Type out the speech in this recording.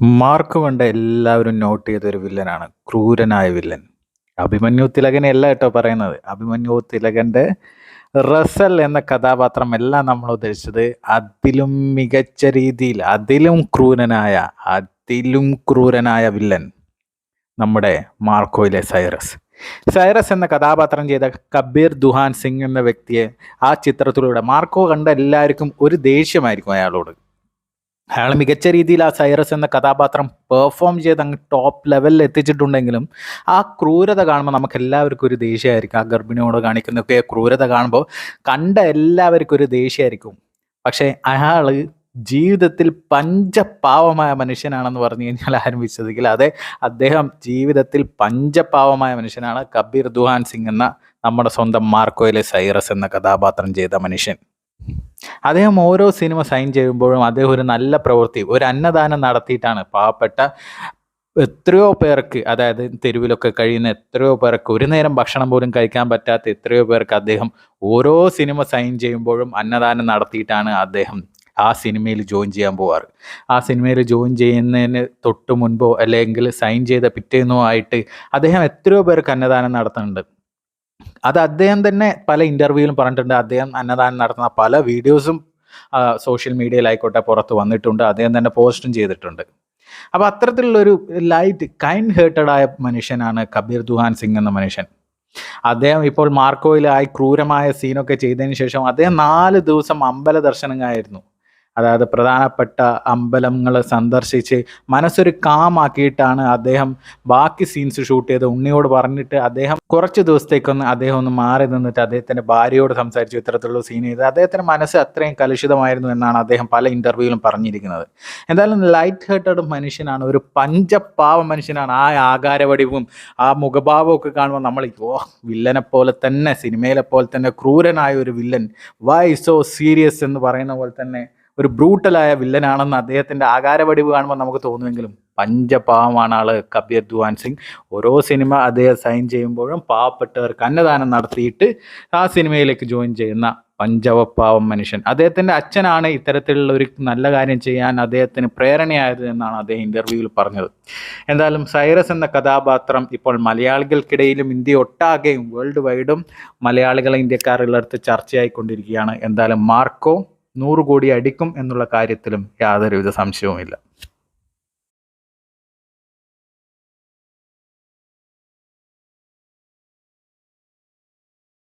Mark കൊണ്ട് എല്ലാവരും not ചെയ്തൊരു വില്ലനാണ്. ക്രൂരനായ വില്ലൻ. അഭിമന്യു തിലകനെയല്ല കേട്ടോ പറയുന്നത്. അഭിമന്യു തിലകന്റെ റസൽ എന്ന കഥാപാത്രം എല്ലാം നമ്മൾ ഉദ്ദേശിച്ചത്. അതിലും മികച്ച രീതിയിൽ അതിലും ക്രൂരനായ അതിലും ക്രൂരനായ വില്ലൻ നമ്മുടെ മാർക്കോയിലെ സൈറസ്. സൈറസ് എന്ന കഥാപാത്രം ചെയ്ത കബീർ ദുഹാൻ സിംഗ് എന്ന വ്യക്തിയെ ആ ചിത്രത്തിലൂടെ മാർക്കോ കണ്ട എല്ലാവർക്കും ഒരു ദേഷ്യമായിരിക്കും അയാളോട്. അയാൾ മികച്ച രീതിയിൽ ആ സൈറസ് എന്ന കഥാപാത്രം പെർഫോം ചെയ്ത് അങ്ങ് ടോപ്പ് ലെവലിൽ എത്തിച്ചിട്ടുണ്ടെങ്കിലും ആ ക്രൂരത കാണുമ്പോൾ നമുക്ക് എല്ലാവർക്കും ഒരു ദേഷ്യമായിരിക്കും. ആ ഗർഭിണിയോട് കാണിക്കുന്നൊക്കെ ക്രൂരത കാണുമ്പോൾ കണ്ട എല്ലാവർക്കും ഒരു ദേഷ്യമായിരിക്കും. പക്ഷേ അയാൾ ജീവിതത്തിൽ പഞ്ചപാവമായ മനുഷ്യനാണെന്ന് പറഞ്ഞു കഴിഞ്ഞാൽ ആരും വിശ്വസിക്കില്ല. അതെ അദ്ദേഹം ജീവിതത്തിൽ പഞ്ചപാവമായ മനുഷ്യനാണ്. കബീർ ദുഹാൻ സിംഗ് എന്ന നമ്മുടെ സ്വന്തം മാർക്കോയിലെ സൈറസ് എന്ന കഥാപാത്രം ചെയ്ത മനുഷ്യൻ. അദ്ദേഹം ഓരോ സിനിമ സൈൻ ചെയ്യുമ്പോഴും അദ്ദേഹം ഒരു നല്ല പ്രവൃത്തി ഒരു അന്നദാനം നടത്തിയിട്ടാണ് പാവപ്പെട്ട എത്രയോ പേർക്ക് അതായത് തെരുവിലൊക്കെ കഴിയുന്ന എത്രയോ പേർക്ക് ഒരു നേരം ഭക്ഷണം പോലും കഴിക്കാൻ പറ്റാത്ത എത്രയോ പേർക്ക് അദ്ദേഹം ഓരോ സിനിമ സൈൻ ചെയ്യുമ്പോഴും അന്നദാനം നടത്തിയിട്ടാണ് അദ്ദേഹം ആ സിനിമയിൽ ജോയിൻ ചെയ്യാൻ പോവാറ്. ആ സിനിമയിൽ ജോയിൻ ചെയ്യുന്നതിന് തൊട്ട് മുൻപോ അല്ലെങ്കിൽ സൈൻ ചെയ്ത പിറ്റേന്നോ ആയിട്ട് അദ്ദേഹം എത്രയോ പേർക്ക് അന്നദാനം നടത്തുന്നുണ്ട്. അത് അദ്ദേഹം തന്നെ പല ഇന്റർവ്യൂവിലും പറഞ്ഞിട്ടുണ്ട്. അദ്ദേഹം അന്നദാനം നടത്തുന്ന പല വീഡിയോസും സോഷ്യൽ മീഡിയയിലായിക്കോട്ടെ പുറത്ത് വന്നിട്ടുണ്ട്. അദ്ദേഹം തന്നെ പോസ്റ്റും ചെയ്തിട്ടുണ്ട്. അപ്പോൾ അത്തരത്തിലുള്ളൊരു ലൈറ്റ് കൈൻഡ് ഹേർട്ടഡ് ആയ മനുഷ്യനാണ് കബീർ ദുഹാൻ സിംഗ് എന്ന മനുഷ്യൻ. അദ്ദേഹം ഇപ്പോൾ മാർക്കോയിലായി ക്രൂരമായ സീനൊക്കെ ചെയ്തതിന് ശേഷം അദ്ദേഹം നാല് ദിവസം അമ്പല ദർശനങ്ങളായിരുന്നു അതായത് പ്രധാനപ്പെട്ട അമ്പലങ്ങൾ സന്ദർശിച്ച് മനസ്സൊരു കാമാക്കിയിട്ടാണ് അദ്ദേഹം ബാക്കി സീൻസ് ഷൂട്ട് ചെയ്ത് ഉണ്ണിയോട് പറഞ്ഞിട്ട് അദ്ദേഹം കുറച്ച് ദിവസത്തേക്കൊന്ന് അദ്ദേഹം ഒന്ന് മാറി നിന്നിട്ട് അദ്ദേഹത്തിന്റെ ഭാര്യയോട് സംസാരിച്ച് ഇത്തരത്തിലുള്ള സീൻ ചെയ്ത് അദ്ദേഹത്തിന്റെ മനസ്സ് അത്രയും കലുഷിതമായിരുന്നു എന്നാണ് അദ്ദേഹം പല ഇന്റർവ്യൂവിലും പറഞ്ഞിരിക്കുന്നത്. എന്തായാലും ലൈറ്റ് ഹേർട്ടഡ് മനുഷ്യനാണ് ഒരു പഞ്ചപാവ മനുഷ്യനാണ്. ആ ആകാരവടിവും ആ മുഖഭാവവും ഒക്കെ കാണുമ്പോൾ നമ്മൾ ഓ വില്ലനെ പോലെ തന്നെ സിനിമയിലെ പോലെ തന്നെ ക്രൂരനായ ഒരു വില്ലൻ. വൈ സോ സീരിയസ് എന്ന് പറയുന്ന പോലെ തന്നെ ഒരു ബ്രൂട്ടലായ വില്ലനാണെന്ന് അദ്ദേഹത്തിന്റെ ആകാരവടിവ് കാണുമ്പോൾ നമുക്ക് തോന്നുമെങ്കിലും പഞ്ചപാവമാണ് ആൾ കബീർ ദുവാൻ സിംഗ്. ഓരോ സിനിമ അദ്ദേഹം സൈൻ ചെയ്യുമ്പോഴും പാവപ്പെട്ടവർക്ക് അന്നദാനം നടത്തിയിട്ട് ആ സിനിമയിലേക്ക് ജോയിൻ ചെയ്യുന്ന പഞ്ചവപ്പാവം മനുഷ്യൻ. അദ്ദേഹത്തിന്റെ അച്ഛനാണ് ഇത്തരത്തിലുള്ള ഒരു നല്ല കാര്യം ചെയ്യാൻ അദ്ദേഹത്തിന് പ്രേരണയായത് എന്നാണ് അദ്ദേഹം ഇന്റർവ്യൂവിൽ പറഞ്ഞത്. എന്തായാലും സൈറസ് എന്ന കഥാപാത്രം ഇപ്പോൾ മലയാളികൾക്കിടയിലും ഇന്ത്യ ഒട്ടാകെയും വേൾഡ് വൈഡും മലയാളികളെ ഇന്ത്യക്കാരുള്ളടത്ത് ചർച്ചയായിക്കൊണ്ടിരിക്കുകയാണ്. എന്തായാലും മാർക്കോ നൂറ് കോടി അടിക്കും എന്നുള്ള കാര്യത്തിലും യാതൊരുവിധ സംശയവുമില്ല.